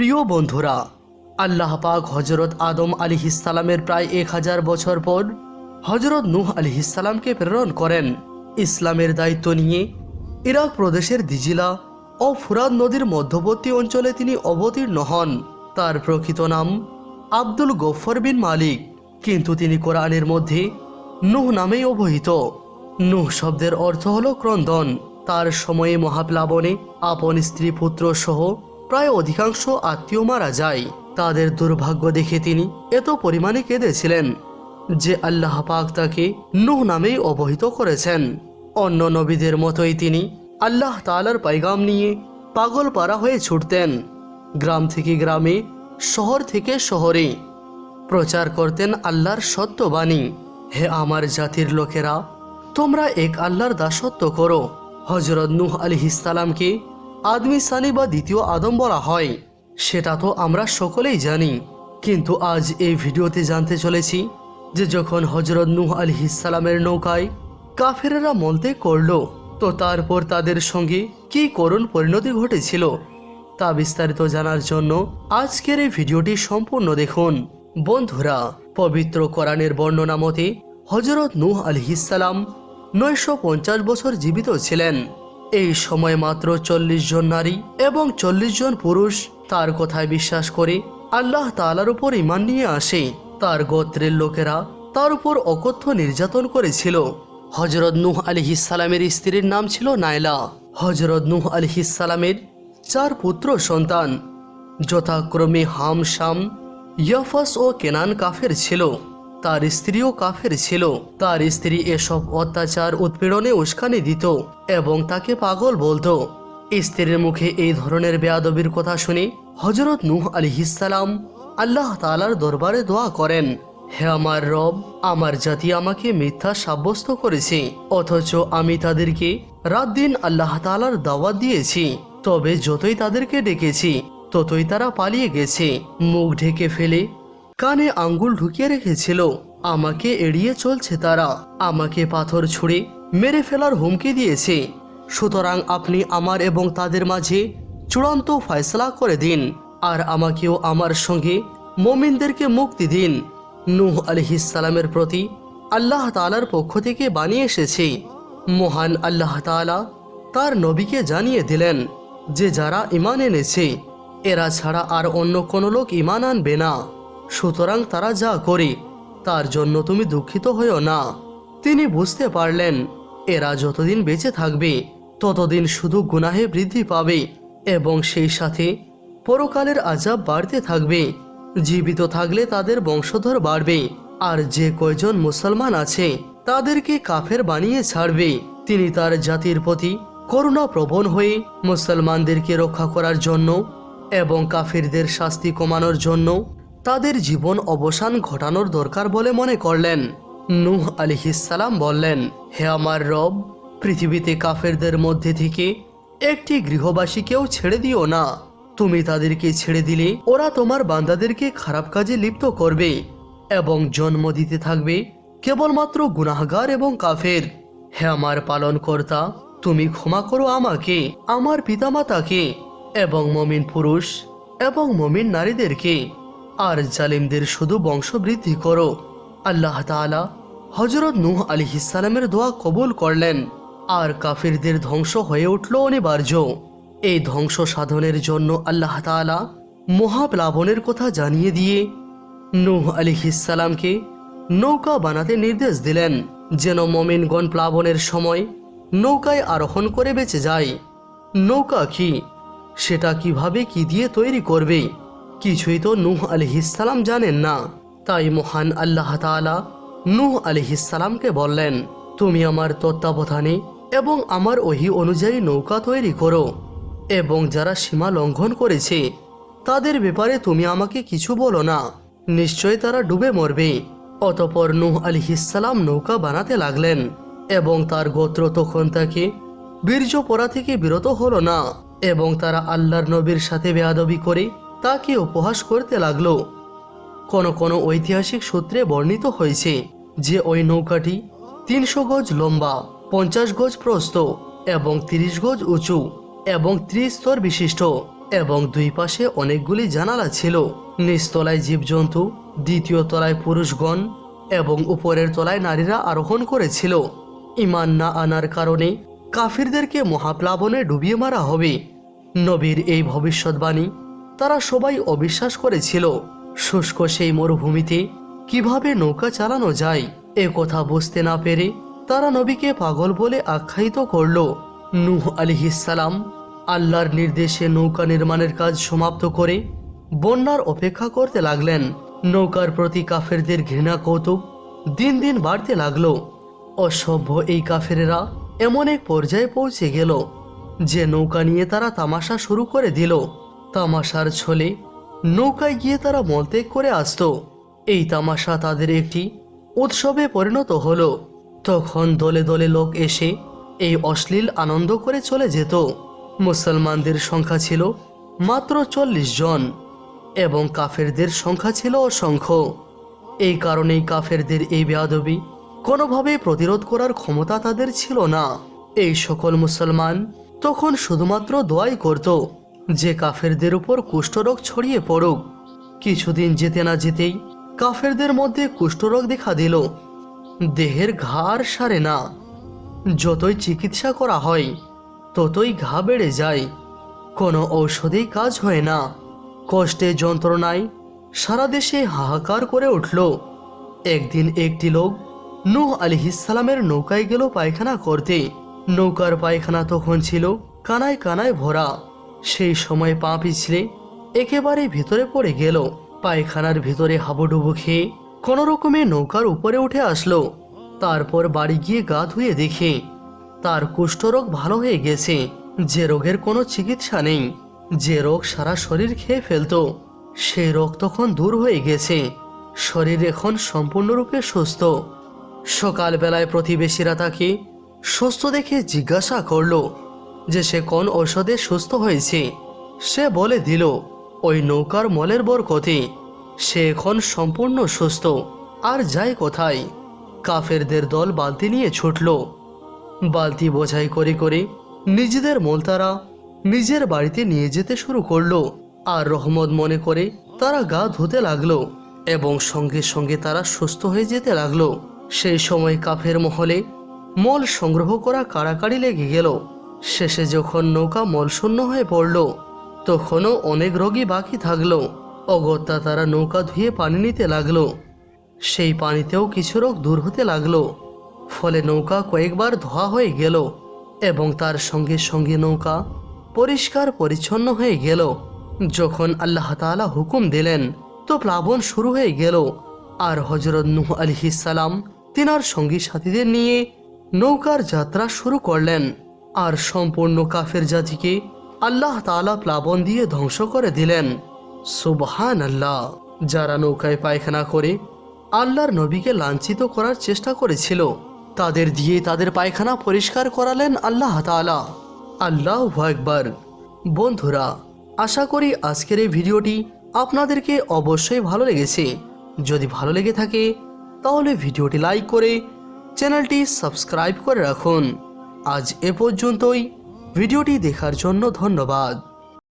প্রিয় বন্ধুরা, আল্লাহ পাক হজরত আদম আলিহিসালামের প্রায় এক হাজার বছর পর হজরত নূহ আলিহিসালামকে প্রেরণ করেন। ইসলামের দায়িত্ব নিয়ে ইরাক প্রদেশের দিজিলা ও ফুরাত নদীর মধ্যবর্তী অঞ্চলে তিনি অবতীর্ণ হন। তার প্রকৃত নাম আব্দুল গফর বিন মালিক। কিন্তু তিনি কোরআনের মধ্যে নুহ নামেই অবহিত। নুহ শব্দের অর্থ হল ক্রন্দন। তার সময়ে মহাপ্লাবনে আপন স্ত্রী পুত্র সহ প্রায় অধিকাংশ আত্মীয় মারা যায়। তাদের দুর্ভাগ্য দেখে তিনি এত পরিমাণে কেঁদেছিলেন যে আল্লাহ পাক তাকে নুহ নামেই অবহিত করেছেন। অন্য নবীদের মতোই তিনি আল্লাহ তালার পাইগাম নিয়ে পাগল পাড়া হয়ে ছুটতেন। গ্রাম থেকে গ্রামে, শহর থেকে শহরে। প্রচার করতেন আল্লাহর সত্যবাণী। হে আমার জাতির লোকেরা, তোমরা এক আল্লাহর দাসত্ব করো। হজরত নূহ আলিহিসালামকে আদমি সানি বা দ্বিতীয় আদম বলা হয়। সেটা তো আমরা সকলেই জানি। কিন্তু আজ এই ভিডিওতে জানতে চলেছি যে যখন হজরত নূহ আলিহিসালামের নৌকায় কাফেরেরা মলতে করল, তো তারপর তাদের সঙ্গে কি করুণ পরিণতি ঘটেছিল, তা বিস্তারিত জানার জন্য আজকের এই ভিডিওটি সম্পূর্ণ দেখুন। বন্ধুরা, পবিত্র কোরআনের বর্ণনা মতে হজরত নুহ নূহ আলহিসাল্লাম নয়শো বছর জীবিত ছিলেন। এই সময় মাত্র চল্লিশ জন নারী এবং চল্লিশ জন পুরুষ তার কথায় বিশ্বাস করে আল্লাহ তালার উপর ইমান নিয়ে আসে। তার গোত্রের লোকেরা তার উপর অকথ্য নির্যাতন করেছিল। হজরত নূহ আলহিসালামের স্ত্রীর নাম ছিল নাইলা হজরত নূহ আলহিসালামের চার পুত্র সন্তান। যথাক্রমে হাম শাম ইয়াফাস ও কেনান কাফের ছিল। তার স্ত্রীও কাফের ছিল। তার স্ত্রী এসব অত্যাচার, উৎপীড়নে উস্কানি দিত এবং তাকে পাগল বলতো। স্ত্রীর মুখে এই ধরনের বেয়াদবির কথা শুনে হজরত নূহ আলিহিসাল্লাম আল্লাহ তালার দরবারে দোয়া করেন, হে আমার রব, আমার জাতি আমাকে মিথ্যা সাব্যস্ত করেছে, অথচ আমি তাদেরকে রাত দিন আল্লাহ তালার দাওয়াত দিয়েছি। তবে যতই তাদেরকে ডেকেছি, ততই তারা পালিয়ে গেছে। মুখ ঢেকে ফেলে কানে আঙ্গুল ঢুকিয়ে রেখেছিল। আমাকে এড়িয়ে চলছে তারা। আমাকে পাথর ছুঁড়ে মেরে ফেলার হুমকি দিয়েছে। সুতরাং আপনি আমার এবং তাদের মাঝে চূড়ান্ত ফয়সলা করে দিন আর আমাকেও আমার সঙ্গে মমিনদেরকে মুক্তি দিন। নূহ আলহিসালামের প্রতি আল্লাহ তালার পক্ষ থেকে বানিয়ে এসেছে। মহান আল্লাহ তালা তার নবীকে জানিয়ে দিলেন যে, যারা ইমান এনেছে, এরা ছাড়া আর অন্য কোনো লোক ইমান আনবে না। সুতরাং তারা যা করে, তার জন্য তুমি দুঃখিত হইও না। তিনি বুঝতে পারলেন, এরা যতদিন বেঁচে থাকবে, ততদিন শুধু গুনাহে বৃদ্ধি পাবে, এবং সেই সাথে পরকালের আজাব বাড়তে থাকবে। জীবিত থাকলে তাদের বংশধর বাড়বে, আর যে কয়জন মুসলমান আছে, তাদেরকে কাফের বানিয়ে ছাড়বে। তিনি তার জাতির প্রতি করুণা প্রবণ হয়ে মুসলমানদেরকে রক্ষা করার জন্য এবং কাফিরদের শাস্তি কমানোর জন্য তাদের জীবন অবসান ঘটানোর দরকার বলে মনে করলেন। নূহ আলিহিসাল্লাম বললেন, হে আমার রব, পৃথিবীতে কাফেরদের মধ্যে থেকে একটি গৃহবাসীকেও ছেড়ে দিও না। তুমি তাদেরকে ছেড়ে দিলে ওরা তোমার বান্দাদেরকে খারাপ কাজে লিপ্ত করবে এবং জন্ম দিতে থাকবে কেবলমাত্র গুনাহগার এবং কাফের। হে আমার পালনকর্তা, তুমি ক্ষমা করো আমাকে, আমার পিতামাতাকে এবং মমিন পুরুষ এবং মমিন নারীদেরকে। আর জালিমদের শুধু বংশবৃদ্ধি করো। আল্লাহ তাআলা হজরত নূহ আলিহিসালামের দোয়া কবুল করলেন। আর কাফিরদের ধ্বংস হয়ে উঠল অনিবার্য। এই ধ্বংস সাধনের জন্য আল্লাহ তাআলা মহাপ্লাবনের কথা জানিয়ে দিয়ে নুহ নূহ আলিহিসালামকে নৌকা বানাতে নির্দেশ দিলেন, যেন মমিনগণ প্লাবনের সময় নৌকায় আরোহণ করে বেঁচে যায়। নৌকা কি? সেটা কীভাবে কি দিয়ে তৈরি করবে? কিছুই তো নূহ আলিহিসালাম জানেন না। তাই মহান আল্লাহ তাআলা নূহ আলিহিসালামকে বললেন, তুমি আমার তত্ত্বাবধানে এবং আমার ওহি অনুযায়ী নৌকা তৈরি করো এবং যারা সীমা লঙ্ঘন করেছে, তাদের ব্যাপারে তুমি আমাকে কিছু বলো না। নিশ্চয় তারা ডুবে মরবে। অতপর নূহ আলিহিসাল্লাম নৌকা বানাতে লাগলেন এবং তার গোত্র তখন তাকে বীর্য পড়া থেকে বিরত হলো না এবং তারা আল্লাহর নবীর সাথে বেয়াদবি করে তাকে উপহাস করতে লাগল। কোন কোনো ঐতিহাসিক সূত্রে বর্ণিত হয়েছে যে ওই নৌকাটি তিনশো গজ লম্বা, পঞ্চাশ গজ প্রস্থ এবং তিরিশ গজ উঁচু এবং ত্রিস্তর বিশিষ্ট এবং দুই পাশে অনেকগুলি জানালা ছিল। নিচতলায় জীবজন্তু, দ্বিতীয় তলায় পুরুষগণ এবং উপরের তলায় নারীরা আরোহণ করেছিল। ইমান না আনার কারণে কাফিরদেরকে মহাপ্লাবনে ডুবিয়ে মারা হবে। নবীর এই ভবিষ্যৎবাণী তারা সবাই অবিশ্বাস করেছিল, শুষ্ক সেই মরুভূমিতে কীভাবে নৌকা চালানো যায়, এ কথা বুঝতে না পেরে তারা নবীকে পাগল বলে আখ্যায়িত করল। নূহ আলিহিসাল্লাম আল্লাহর নির্দেশে নৌকা নির্মাণের কাজ সমাপ্ত করে বন্যার অপেক্ষা করতে লাগলেন। নৌকার প্রতি কাফেরদের ঘৃণা কৌতুক দিন দিন বাড়তে লাগল। অসভ্য এই কাফেরেরা এমন এক পর্যায়ে পৌঁছে গেল, যে নৌকা নিয়ে তারা তামাশা শুরু করে দিল। তামাশার ছলে নৌকায় গিয়ে তারা মলত্যাগ করে আসতো। এই তামাশা তাদের একটি উৎসবে পরিণত হলো। তখন দলে দলে লোক এসে এই অশ্লীল আনন্দ করে চলে যেত। মুসলমানদের সংখ্যা ছিল মাত্র চল্লিশ জন এবং কাফেরদের সংখ্যা ছিল অসংখ্য। এই কারণেই কাফেরদের এই বেয়াদবি কোনোভাবে প্রতিরোধ করার ক্ষমতা তাদের ছিল না। এই সকল মুসলমান তখন শুধুমাত্র দোয়াই করত। যে কাফেরদের উপর কুষ্ঠরোগ ছড়িয়ে পড়ুক। কিছুদিন যেতে না যেতেই কাফেরদের মধ্যে কুষ্ঠরোগ দেখা দিল। দেহের ঘাড় সারে না। যতই চিকিৎসা করা হয়, ততই ঘা বেড়ে যায়। কোনো ঔষধেই কাজ হয় না। কষ্টে যন্ত্রণায় সারা দেশে হাহাকার করে উঠল। একদিন একটি লোক নূহ আলিহিসালামের নৌকায় গেল পায়খানা করতে। নৌকার পায়খানা তখন ছিল কানায় কানায় ভরা। সেই সময় পা পিছলে একেবারে ভিতরে পড়ে গেল। পায়খানার ভিতরে হাবুডুবু খেয়ে কোনো রকমে নৌকার উপরে উঠে আসলো। তারপর বাড়ি গিয়ে গা ধুয়ে দেখে তার কুষ্ঠরোগ ভালো হয়ে গেছে, যে রোগের কোনো চিকিৎসা নেই। যে রোগ সারা শরীর খেয়ে ফেলতো সেই রোগ তখন দূর হয়ে গেছে। শরীর এখন সম্পূর্ণরূপে সুস্থ। সকালবেলায় প্রতিবেশীরা তাকে সুস্থ দেখে জিজ্ঞাসা করল যে সে কোন ঔষধে সুস্থ হয়েছে। সে বলে দিল, ওই নৌকার মলের বরকতে সে এখন সম্পূর্ণ সুস্থ, আর যায় কোথায়? কাফেরদের দল বালতি নিয়ে ছুটল। বালতি বোঝাই করে করে নিজেদের মলতারা নিজের বাড়িতে নিয়ে যেতে শুরু করল, আর রহমত মনে করে তারা গা ধুতে লাগল এবং সঙ্গে সঙ্গে তারা সুস্থ হয়ে যেতে লাগল। সেই সময় কাফের মহলে মল সংগ্রহ করা কাড়াকাড়ি লেগে গেল। শেষে যখন নৌকা মলশূন্য হয়ে পড়ল, তখনও অনেক রোগী বাকি থাকল। অগত্যা তারা নৌকা ধুয়ে পানি নিতে লাগল। সেই পানিতেও কিছু রোগ দূর হতে লাগল। ফলে নৌকা কয়েকবার ধোয়া হয়ে গেল এবং তার সঙ্গে সঙ্গে নৌকা পরিষ্কার পরিচ্ছন্ন হয়ে গেল। যখন আল্লাহ তাআলা হুকুম দিলেন, তো প্লাবন শুরু হয়ে গেল। আর হজরত নুহ আলহিসাল্লাম তিনার সঙ্গী সাথীদের নিয়ে নৌকার যাত্রা শুরু করলেন। আর সম্পূর্ণ কাফের জাতিকে আল্লাহ তাআলা প্লাবন দিয়ে ধ্বংস করে দিলেন। সুবহান আল্লাহ যারা নৌকায় পায়খানা করে আল্লাহর নবীকে লাঞ্ছিত করার চেষ্টা করেছিল, তাদের দিয়ে তাদের পায়খানা পরিষ্কার করালেন আল্লাহ তাআলা। আল্লাহ একবার বন্ধুরা, আশা করি আজকের এই ভিডিওটি আপনাদেরকে অবশ্যই ভালো লেগেছে। যদি ভালো লেগে থাকে, তাহলে ভিডিওটি লাইক করে চ্যানেলটি সাবস্ক্রাইব করে রাখুন। আজ এ পর্যন্তই। ভিডিওটি দেখার জন্য ধন্যবাদ।